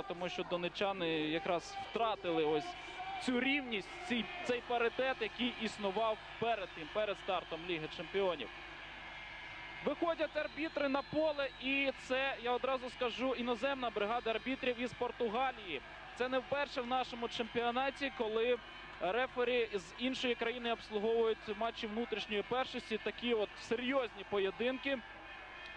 проблема, тому що донечани якраз втратили ось цю рівність, цей, цей паритет, який існував перед тим, перед стартом Ліги Чемпіонів. Виходять арбітри на поле, і це я одразу скажу іноземна бригада арбітрів із Португалії. Це не вперше в нашому чемпіонаті, коли рефері з іншої країни обслуговують матчі внутрішньої першості. Такі от серйозні поєдинки.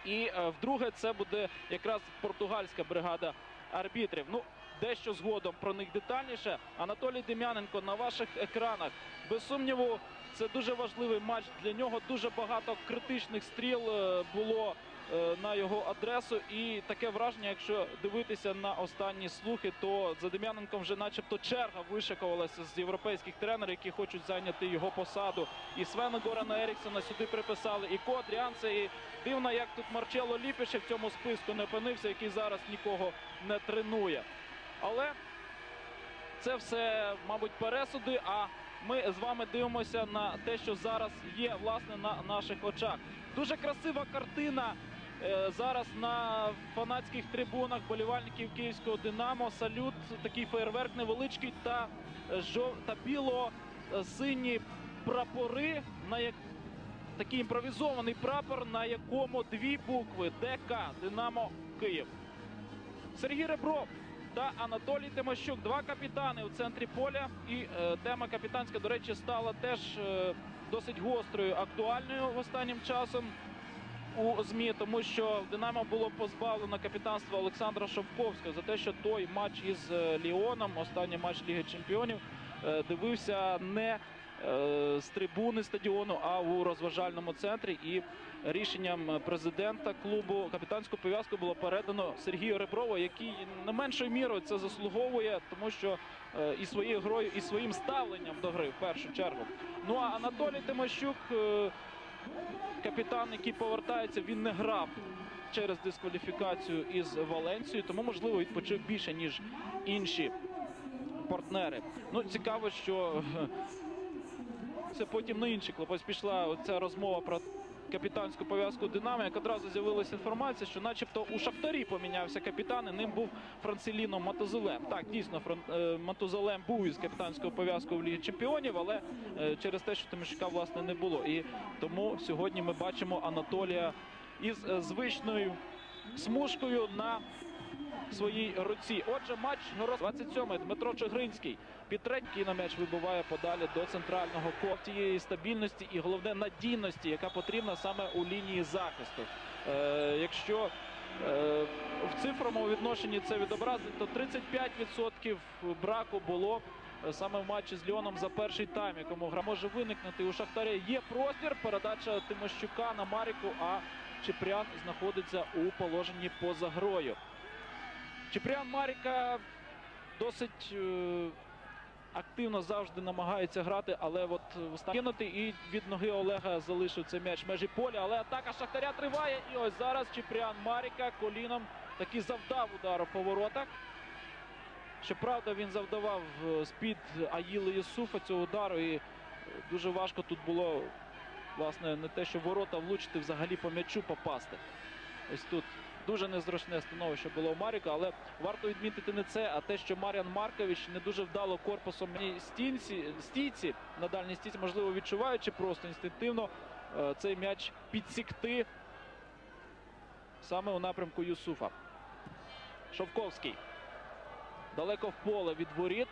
І е, вдруге це буде якраз португальська бригада арбітрів. Ну, дещо згодом про них детальніше. Анатолій Дем'яненко на ваших екранах. Без сумніву, це дуже важливий матч для нього. Дуже багато критичних стріл е, було е, на його адресу. І таке враження, якщо дивитися на останні слухи, то за Дем'яненком вже начебто черга вишикувалася з європейських тренерів, які хочуть зайняти його посаду. І Свена Горана Еріксона сюди приписали, і Кодріанце. І дивно, як тут Марчело Ліпіше в цьому списку не опинився, який зараз нікого не тренує. Але це все, мабуть, пересуди. А ми з вами дивимося на те, що зараз є власне на наших очах. Дуже красива картина. е, Зараз на фанатських трибунах болівальників київського Динамо салют, такий фейерверк невеличкий та жов... та біло-сині прапори, на як такий імпровізований прапор, на якому дві букви ДК Динамо Київ. Сергій Ребров та Анатолій Тимощук. Два капітани у центрі поля. І е, тема капітанська, до речі, стала теж е, досить гострою, актуальною останнім часом у ЗМІ, тому що в Динамо було позбавлено капітанства Олександра Шовковського за те, що той матч із е, Ліоном, останній матч Ліги Чемпіонів, е, дивився не з трибуни стадіону, а у розважальному центрі. І рішенням президента клубу капітанську пов'язку було передано Сергію Реброву, який не меншою мірою це заслуговує, тому що е, і своєю грою, і своїм ставленням до гри в першу чергу. Ну а Анатолій Тимощук, е, капітан, який повертається, він не грав через дискваліфікацію із Валенцією, тому можливо відпочив більше ніж інші партнери. Ну цікаво, що е, це потім на інший клуб. Ось пішла ця розмова про капітанську пов'язку Динамо, як одразу з'явилася інформація, що начебто у Шахтарі помінявся капітан, і ним був Францеліно Матозелем. Так, дійсно, е, був із капітанською пов'язкою в Лігі Чемпіонів, але е, через те, що Тимощука, власне, не було. І тому сьогодні ми бачимо Анатолія із е, звичною смужкою на своїй руці. Отже, матч роз 27-й Дмитро Чигринський. Підтретький на м'яч вибиває подалі до центрального кола тієї стабільності і головне надійності, яка потрібна саме у лінії захисту. Е, якщо е, в цифровому відношенні це відобразити, то 35% браку було е, саме в матчі з Льоном за перший тайм, якому гра може виникнути у Шахтарі. Є простір, передача Тимощука на Маріку, а Чепрян знаходиться у положенні поза грою. Чепрян Маріка досить е, активно завжди намагається грати, але от кинути і від ноги Олега залишив цей м'яч в межі поля. Але атака Шахтаря триває. І ось зараз Чепрян Маріка коліном таки завдав удару по воротах. Щоправда, він завдавав е, з-під Аїли Єсуфа цього удару. І е, дуже важко тут було власне не те, що ворота влучити, взагалі по м'ячу попасти. Ось тут дуже незручне становище було у Маріка, але варто відмітити не це, а те, що Маріан Маркович не дуже вдало корпусом стінці, стійці на дальній стійці, можливо, відчуваючи просто інстинктивно е, цей м'яч підсікти саме у напрямку Юсуфа. Шовковський. Далеко в поле від воріт.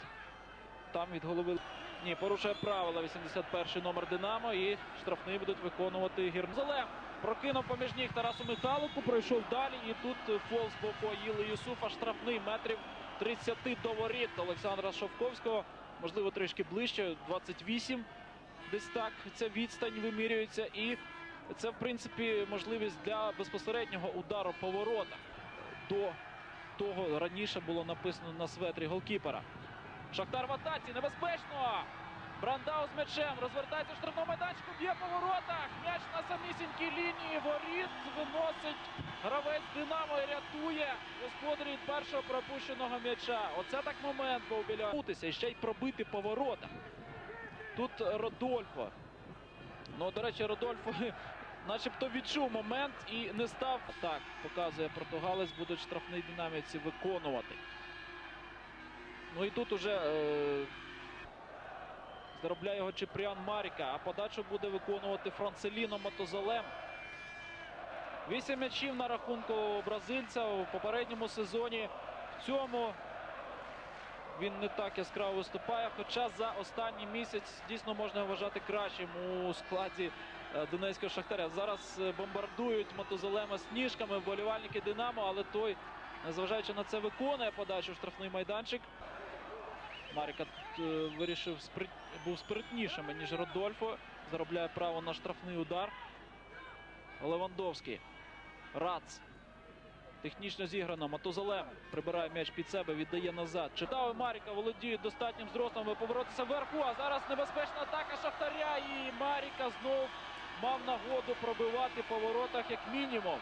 Там від голови. Ні, порушує правила 81-й номер Динамо і штрафний будуть виконувати Гірмзелем. Прокинув поміж ніг Тарасу Михайлику, пройшов далі. І тут фол з боку Аїли Юсуфа. Штрафний метрів 30 до воріт Олександра Шовковського. Можливо, трішки ближче, 28. Десь так ця відстань вимірюється. І це, в принципі, можливість для безпосереднього удару по воротах. До того раніше було написано на светрі голкіпера. Шахтар в атаці, небезпечно! Брандау з м'ячем, розвертається в штрафному майданчику, б'є по воротах. М'яч на самісінькій лінії воріт виносить гравець Динамо і рятує господарі від першого пропущеного м'яча. Оце так момент був біля Бутися і ще й пробити по воротах. Тут Родольфо. Ну, до речі, Родольфо начебто відчув момент і не став. Так, показує португалець, будуть штрафний динаміці виконувати. Ну і тут уже е, заробляє його Чепріан Маріка, а подачу буде виконувати Францеліно Мотозалем. Вісім м'ячів на рахунку бразильця у попередньому сезоні. В цьому він не так яскраво виступає. Хоча за останній місяць дійсно можна вважати кращим у складі е, Донецького Шахтаря. Зараз е, бомбардують мотозалема сніжками вболівальники Динамо, але той, незважаючи на це, виконує подачу в штрафний майданчик. Маріка вирішив сприт... був спритнішим, ніж Родольфо. Заробляє право на штрафний удар. Левандовський. Рац. Технічно зіграно. Матузалем прибирає м'яч під себе, віддає назад. Читав Маріка володіють достатнім зростом. Ви поборотися вверху. А зараз небезпечна атака Шахтаря. І Маріка знов мав нагоду пробивати по воротах як мінімум.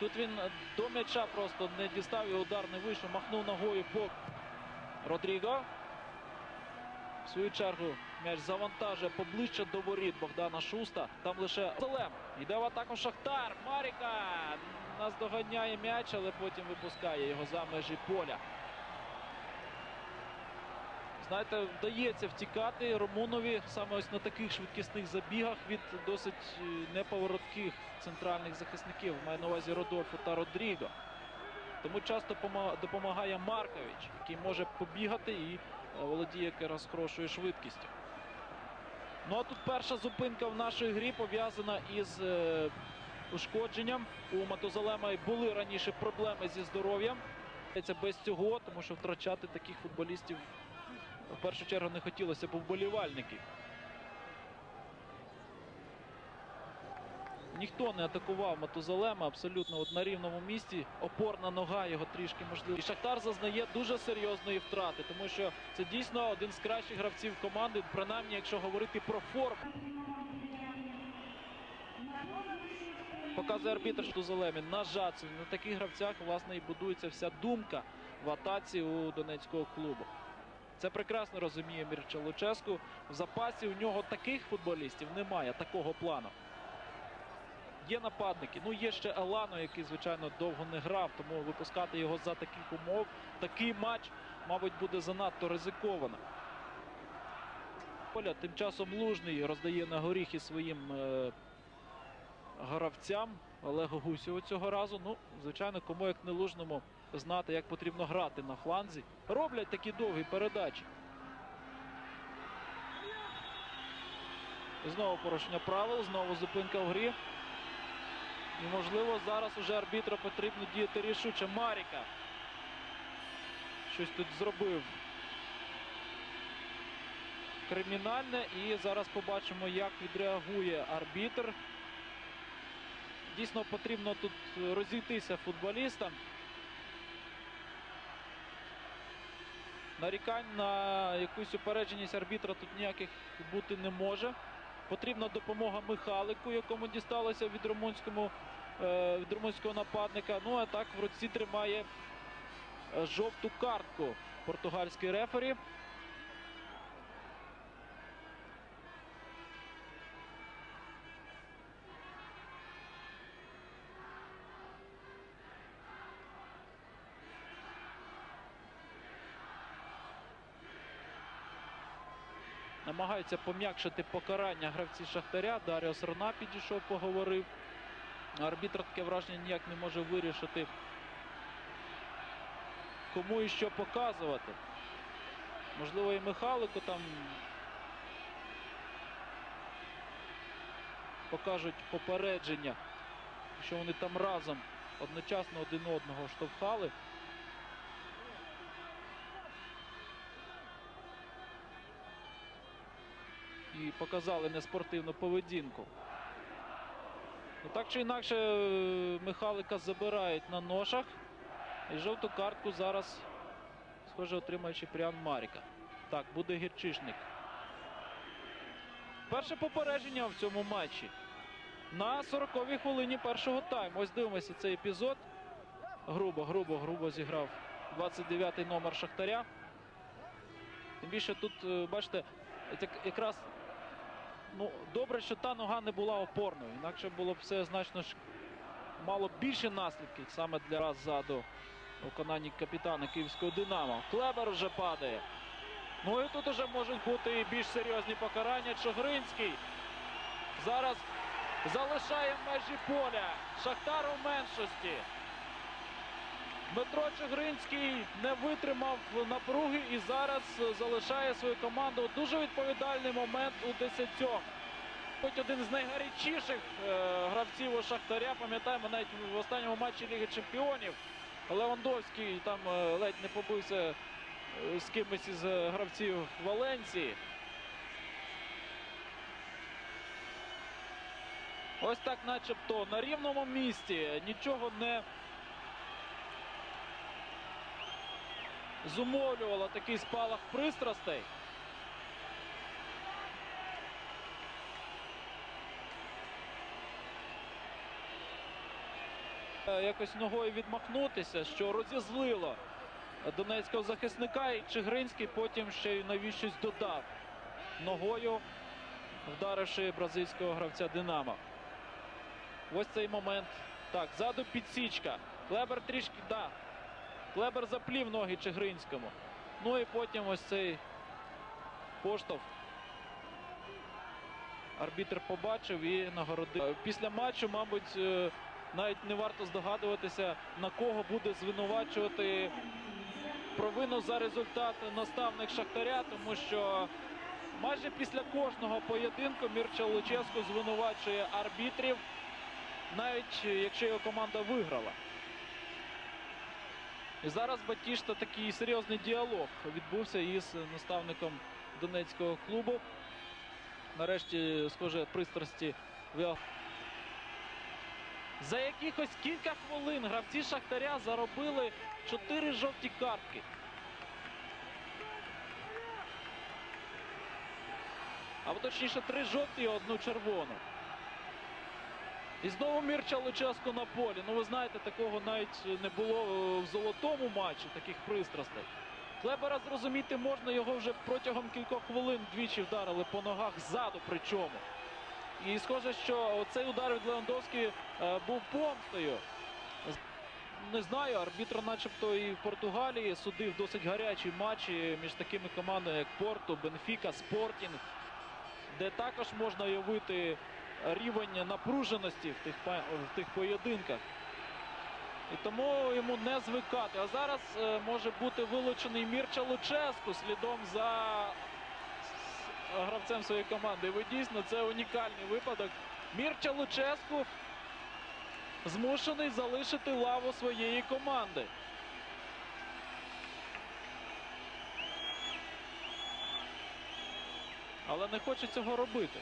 Тут він до м'яча просто не дістав і удар не вийшов. Махнув ногою по Родріго. В свою чергу м'яч завантажує поближче до воріт Богдана Шуста. Там лише Зелем. Йде в атаку Шахтар. Маріка наздоганяє м'яч, але потім випускає його за межі поля. Знаєте, вдається втікати Ромунові саме ось на таких швидкісних забігах від досить е, неповоротких центральних захисників. Маю на увазі Родольфо та Родріго. Тому часто допомагає Маркович, який може побігати і е, володіє якраз хорошою швидкістю. Ну а тут перша зупинка в нашій грі пов'язана із е, ушкодженням. У Матузалема були раніше проблеми зі здоров'ям. Це без цього, тому що втрачати таких футболістів в першу чергу не хотілося б вболівальників. Ніхто не атакував Матузалема абсолютно от на рівному місці. Опорна нога його трішки можливо. І Шахтар зазнає дуже серйозної втрати, тому що це дійсно один з кращих гравців команди, принаймні, якщо говорити про форму. Показує арбітр Штузалемі. На жаль, на таких гравцях власне і будується вся думка в атаці у донецького клубу. Це прекрасно розуміє Мірча Луческу. В запасі у нього таких футболістів немає, такого плану. Є нападники. Ну є ще Елано, який, звичайно, довго не грав, тому випускати його за таких умов. Такий матч, мабуть, буде занадто ризиковано. Поля тим часом Лужний роздає на горіхи своїм е, гравцям Олегу Гусєву цього разу. Ну, звичайно, кому як не лужному знати, як потрібно грати на фланзі. Роблять такі довгі передачі. Знову порушення правил, знову зупинка в грі. І, можливо, зараз уже арбітру потрібно діяти рішуче. Маріка щось тут зробив кримінальне. І зараз побачимо, як відреагує арбітр. Дійсно потрібно тут розійтися футболістам. Нарікань на якусь упередженість арбітра тут ніяких бути не може. Потрібна допомога Михалику, якому дісталося від румунському, е, від румунського нападника. Ну а так в руці тримає е, жовту картку португальський рефері. Намагаються пом'якшити покарання гравці Шахтаря. Даріо Сарна підійшов, поговорив. Арбітр таке враження ніяк не може вирішити, кому і що показувати. Можливо, і Михайлику там покажуть попередження, що вони там разом одночасно один одного штовхали. І показали неспортивну поведінку. Ну, так чи інакше, е, Михайлика забирають на ношах. І жовту картку зараз, схоже, отримає Чіпрян Маріка. Так, буде гірчишник. Перше попередження в цьому матчі. На 40-й хвилині першого тайму. Ось дивимося цей епізод. Грубо, грубо, грубо зіграв 29-й номер Шахтаря. Тим більше тут, е, бачите, якраз ну, добре, що та нога не була опорною. Інакше було б все значно мало більше наслідків саме для раз ззаду виконанні капітана київського Динамо. Клебер вже падає. Ну і тут уже можуть бути і більш серйозні покарання. Чогринський зараз залишає межі поля. Шахтар у меншості. Дмитро Чигринський не витримав напруги і зараз е, залишає свою команду. Дуже відповідальний момент у десятьох. Хоч один з найгарячіших е, гравців у Шахтаря. Пам'ятаємо навіть в останньому матчі Ліги Чемпіонів. Левандовський там е, ледь не побився з кимось із гравців Валенції. Ось так, начебто, на рівному місці нічого не зумовлювало такий спалах пристрастей. Е, Якось ногою відмахнутися, що розізлило донецького захисника. І Чигринський потім ще й навіщось додав ногою, вдаривши бразильського гравця Динамо. Ось цей момент. Так, ззаду підсічка. Клебер трішки, да. Клебер заплів ноги Чигринському. Ну і потім ось цей поштовх. Арбітр побачив і нагородив. Після матчу, мабуть, е, навіть не варто здогадуватися, на кого буде звинувачувати провину за результат наставник Шахтаря, тому що майже після кожного поєдинку Мірча Луческо звинувачує арбітрів, навіть е, якщо його команда виграла. І зараз Батішта такий серйозний діалог відбувся із наставником донецького клубу. Нарешті, схоже, пристрасті виявили. За якихось кілька хвилин гравці Шахтаря заробили чотири жовті картки. Або точніше три жовті і одну червону. І знову Мірча Луческо на полі. Ну ви знаєте, такого навіть не було е, в золотому матчі, таких пристрастей. Клебера зрозуміти можна, його вже протягом кількох хвилин двічі вдарили по ногах ззаду причому. І схоже, що цей удар від Левандовської е, був помстою. Не знаю, арбітр начебто і в Португалії судив досить гарячі матчі між такими командами, як Порту, Бенфіка, Спортінг, де також можна уявити рівень напруженості в тих, в тих поєдинках. І тому йому не звикати. А зараз е, може бути вилучений Мірча Луческу слідом за гравцем своєї команди. Ви дійсно це унікальний випадок. Мірча Луческу змушений залишити лаву своєї команди. Але не хоче цього робити.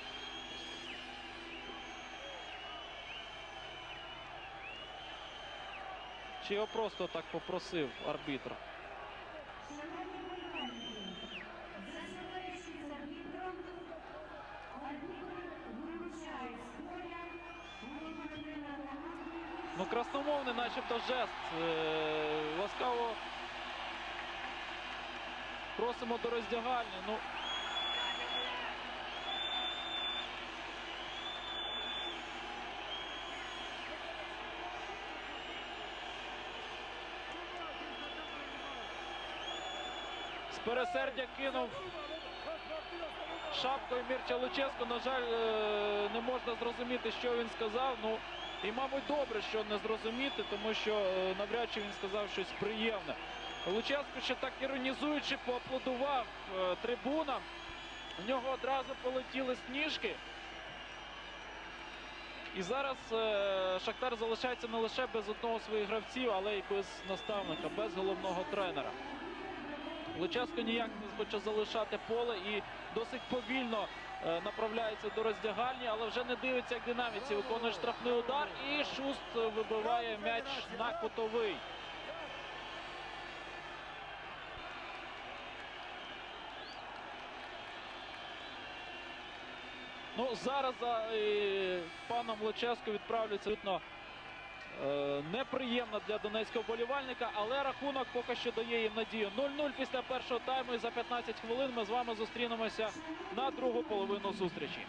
Чи його просто так попросив арбітр? Ну, красномовний, начебто, жест. Е, ласкаво просимо до роздягальні. Ну, пересердя кинув шапкою Мірча Луческо. На жаль, е, не можна зрозуміти, що він сказав. Ну, і, мабуть, добре, що не зрозуміти, тому що е, навряд чи він сказав щось приємне. Луческо ще так іронізуючи, поаплодував е, трибунам. В нього одразу полетіли сніжки. І зараз Шахтар залишається не лише без одного своїх гравців, але й без наставника, без головного тренера. Луческо ніяк не хоче залишати поле і досить повільно е, направляється до роздягальні, але вже не дивиться, як динаміці виконує штрафний удар. І Шуст вибиває м'яч на кутовий. Ну, зараз за е, паном Луческо відправляться е, для донецького болівальника, але рахунок поки що дає їм надію. 0-0 після першого тайму і за 15 хвилин ми з вами зустрінемося на другу половину зустрічі.